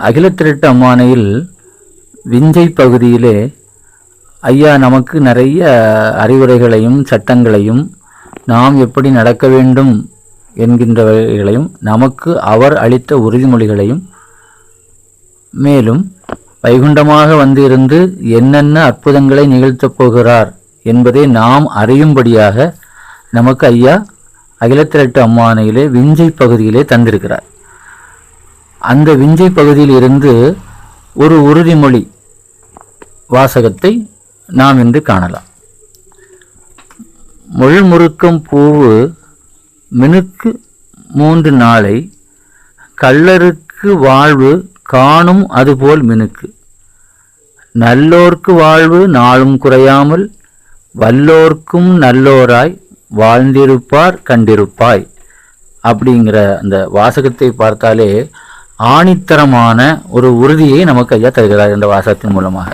அகிலத்திரட்டு அம்மானையில் விஞ்சை பகுதியிலே ஐயா நமக்கு நிறைய அறிவுரைகளையும் சட்டங்களையும் நாம் எப்படி நடக்க வேண்டும் என்கின்றவைகளையும் நமக்கு அவர் அளித்த உறுதிமொழிகளையும் மேலும் வைகுண்டமாக வந்திருந்து என்னென்ன அற்புதங்களை நிகழ்த்தப் போகிறார் என்பதை நாம் அறியும்படியாக நமக்கு ஐயா அகிலத்திரட்டு அம்மானையிலே விஞ்சை பகுதியிலே தந்திருக்கிறார். அந்த விஞ்சை பகுதியில் இருந்து ஒரு உறுதிமொழி வாசகத்தை நாம் இன்று காணலாம். முழுமுறுக்கம் பூவு மினுக்கு மூன்று நாளை கள்ளருக்கு வாழ்வு காணும் அதுபோல் மினுக்கு. நல்லோர்க்கு வாழ்வு நாளும் குறையாமல் வல்லோர்க்கும் நல்லோராய் வாழ்ந்திருப்பார் கண்டிருப்பாய் அப்படிங்கிற அந்த வாசகத்தை பார்த்தாலே ஆணித்தரமான ஒரு உறுதியை நமக்கு ஐயா தருகிறார் இந்த வாசகத்தின் மூலமாக.